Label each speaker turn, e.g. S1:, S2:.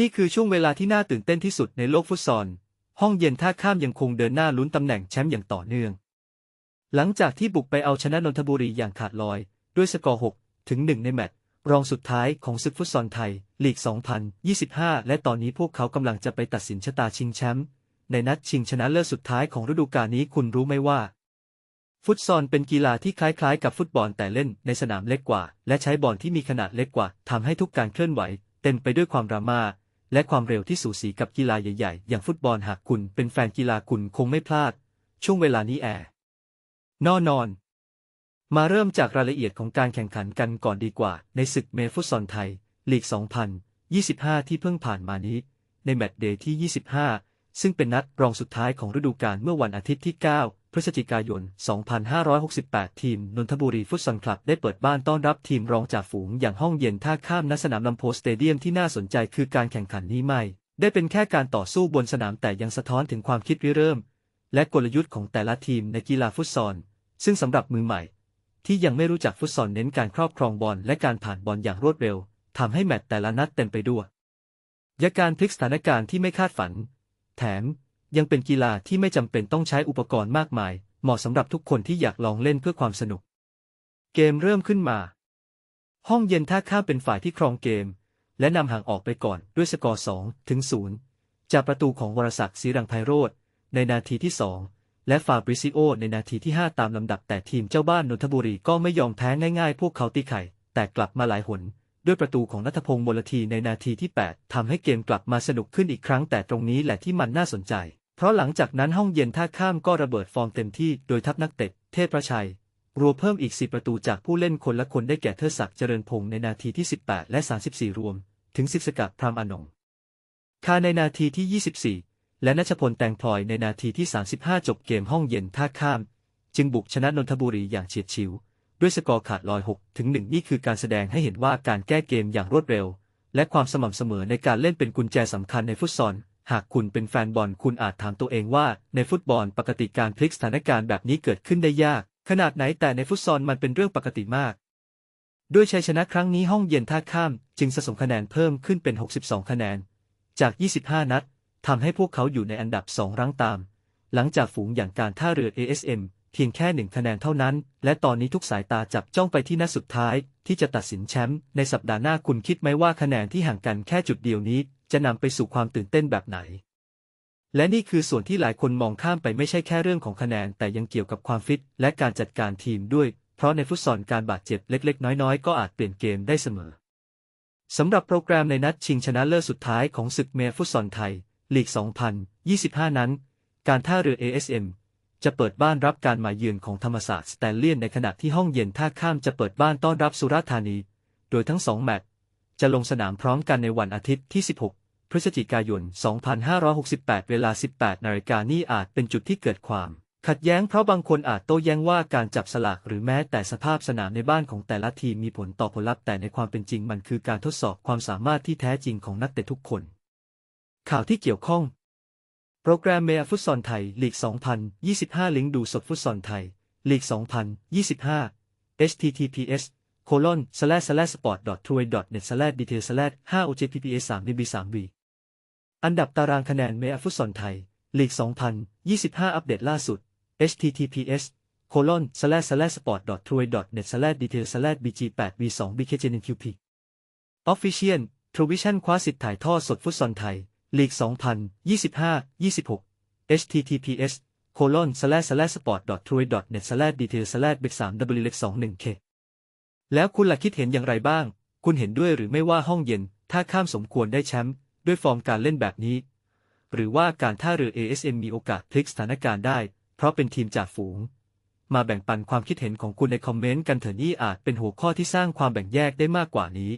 S1: นี่คือช่วงเวลาที่น่าตื่นเต้นที่สุดในโลกฟุตซอล ห้องเย็นท่าข้ามยังคงเดินหน้าลุ้นตำแหน่งแชมป์อย่างต่อเนื่อง หลังจากที่บุกไปเอาชนะนนทบุรีอย่างขาดลอย ด้วยสกอร์ 6 ถึง 1 ในแมตช์รองสุดท้ายของศึกฟุตซอลไทย ลีก 2025 และตอนนี้พวกเขากำลังจะไปตัดสินชะตาชิงแชมป์ในนัดชิงชนะเลิศสุดท้ายของฤดูกาลนี้คุณรู้ไหมว่า ฟุตซอลเป็นกีฬาที่คล้ายๆ กับฟุตบอลแต่เล่นในสนามเล็กกว่า และใช้บอลที่มีขนาดเล็กกว่าทำให้ทุกการเคลื่อนไหว เต็มไปด้วยความดราม่า และความเร็วที่สูสีกับกีฬาใหญ่ๆ อย่างฟุตบอลหากคุณเป็นแฟนกีฬาคุณคงไม่พลาด ช่วงเวลานี้แอร์นอนอน มาเริ่มจากรายละเอียดของการแข่งขันกันก่อนดีกว่า ในศึกเมฟุตซอลไทย ลีก 2025 ที่เพิ่งผ่านมานี้ ในแมตช์เดย์ที่ 25 ซึ่งเป็นนัดรองสุดท้ายของฤดูกาลเมื่อวันอาทิตย์ที่ 9 พฤศจิกายน 2568 ทีม นนทบุรีฟุตซอลคลับได้เปิดบ้านต้อนรับทีมรองจ่าฝูงอย่างห้องเย็นท่าข้ามณสนามลำโพสเตเดียมที่น่าสนใจคือการแข่งขันนี้ไม่ ได้เป็นแค่การต่อสู้บนสนามแต่ยังสะท้อนถึงความคิดริเริ่ม และกลยุทธ์ของแต่ละทีมในกีฬาฟุตซอล ซึ่งสำหรับมือใหม่ ที่ยังไม่รู้จักฟุตซอลเน้นการครอบครองบอลและการผ่านบอลอย่างรวดเร็วทำให้แมตช์แต่ละนัดเต็มไปด้วยยาการพลิกสถานการณ์ที่ไม่คาดฝัน แถม ยังเป็นกีฬาที่ไม่จำเป็นต้องใช้อุปกรณ์มากมาย เหมาะสำหรับทุกคนที่อยากลองเล่นเพื่อความสนุก เกมเริ่มขึ้นมา ห้องเย็นท่าข้ามเป็นฝ่ายที่ครองเกม และนำห่างออกไปก่อนด้วยสกอร์2ถึง0จากประตูของวรศักดิ์ศรีรังไพโรธในนาทีที่ 2 และฟาบริซิโอ ในนาทีที่ 5 ตามลำดับแต่ทีมเจ้าบ้านนนทบุรีก็ไม่ยอมแพ้ง่ายๆ พวกเขาตีไข่ แต่กลับมาหลายหนด้วยประตูของนัทพงศ์มลทีในนาทีที่ 8ทำให้เกมกลับมาสนุกขึ้นอีกครั้งแต่ตรงนี้แหละที่มันน่าสนใจ ราะหลังจากนั้นห้องเย็นท่าข้ามก็ระเบิดฟอร์มเต็มที่โดยทัพนักเตะเทพประชัย รัวเพิ่มอีก 4 ประตูจากผู้เล่นคนละคนได้แก่เทิดศักดิ์เจริญพงศ์ในนาทีที่ 18 และ 34 รวม ถึงสิบสกัดพรามอนงคาในนาทีที่ 24 และนัชพลแตงพลอยในนาทีที่ 35 จบเกมห้องเย็นท่าข้าม จึงบุกชนะนนทบุรีอย่างเฉียดฉิว ด้วยสกอร์ขาดลอย 6 ถึง 1 นี่คือการแสดงให้เห็นว่าการแก้เกมอย่างรวดเร็ว และความสม่ำเสมอในการเล่นเป็นกุญแจสำคัญในฟุตซอล หากคุณเป็นแฟนบอลคุณอาจถามตัวเองว่า ในฟุตบอลปกติการพลิกสถานการณ์แบบนี้เกิดขึ้นได้ยาก ขนาดไหนแต่ในฟุตซอลมันเป็นเรื่องปกติมาก ด้วยชัยชนะครั้งนี้ห้องเย็นท่าข้าม จึงสะสมคะแนนเพิ่มขึ้นเป็น 62 คะแนน จาก 25 นัดทำให้พวกเขาอยู่ในอันดับ 2 รั้งตาม หลังจากฝูงอย่างการท่าเรือ ASM เพียงแค่หนึ่งคะแนนเท่านั้น และตอนนี้ทุกสายตาจับจ้องไปที่นัดสุดท้าย ที่จะตัดสินแชมป์ในสัปดาห์หน้าคุณคิดไหมว่าคะแนนที่ห่างกันแค่จุดเดียวนี้ จะนำไปสู่ความตื่นเต้นแบบไหน และนี่คือส่วนที่หลายคนมองข้ามไปไม่ใช่แค่เรื่องของคะแนน แต่ยังเกี่ยวกับความฟิต และการจัดการทีมด้วย เพราะในฟุตซอลการบาดเจ็บเล็ก ๆ น้อย ๆ ก็อาจเปลี่ยนเกมได้เสมอสำหรับโปรแกรมในนัดชิงชนะเลิศสุดท้ายของศึกเมฟุตซอลไทย ลีก 2025 นั้น การท่าเรือ ASM จะเปิดบ้านรับการมาเยือนของธรรมศาสตร์สแตนเลียนในขณะที่ห้องเย็นท่าข้ามจะเปิดบ้านต้อนรับสุราษฎร์ธานี โดยทั้งสองแมตช์จะลงสนามพร้อมกันในวันอาทิตย์ที่ 16 พฤศจิกายน 2568 เวลา 18 นาฬิกานี่อาจเป็นจุดที่เกิดความ ขัดแย้งเพราะบางคนอาจโต้แย้งว่าการจับสลากหรือแม้แต่สภาพสนามในบ้านของแต่ละทีมมีผลต่อผลลัพธ์แต่ในความเป็นจริงมันคือการทดสอบความสามารถที่แท้จริงของนักเตะทุกคน ข่าวที่เกี่ยวข้อง โปรแกรมเมียฟุตซอลไทยลีก 2025 ลิงก์ดูสดฟุตซอลไทยลีก 2025 https colon slash slash sport t r u e net slash detail slash 5 ojpps 3 bb 3 b อันดับตารางคะแนนเมียฟุตซอลไทย ลีก 2025 อัปเดตล่าสุด https colon slash slash sport t r u e net slash detail slash bg 8 b 2 bkjnqp Official ทรูวิชั่นคว้าสิทธิ์ถ่ายทอดสดฟุตซอลไทย ลีก 2025-26 https colon slash slash sport t r u e net slash detail slash bg 3 w 2 1 k แล้วคุณล่ะคิดเห็นอย่างไรบ้าง คุณเห็นด้วยหรือไม่ว่าห้องเย็น ถ้าข้ามสมควรได้แชมป์ ด้วยฟอร์มการเล่นแบบนี้ หรือว่าการท่าเรือ ASM มีโอกาสพลิกสถานการณ์ได้ เพราะเป็นทีมจากฝูง มาแบ่งปันความคิดเห็นของคุณในคอมเมนต์กันเถอะนี่อาจเป็นหัวข้อที่สร้างความแบ่งแยกได้มากกว่านี้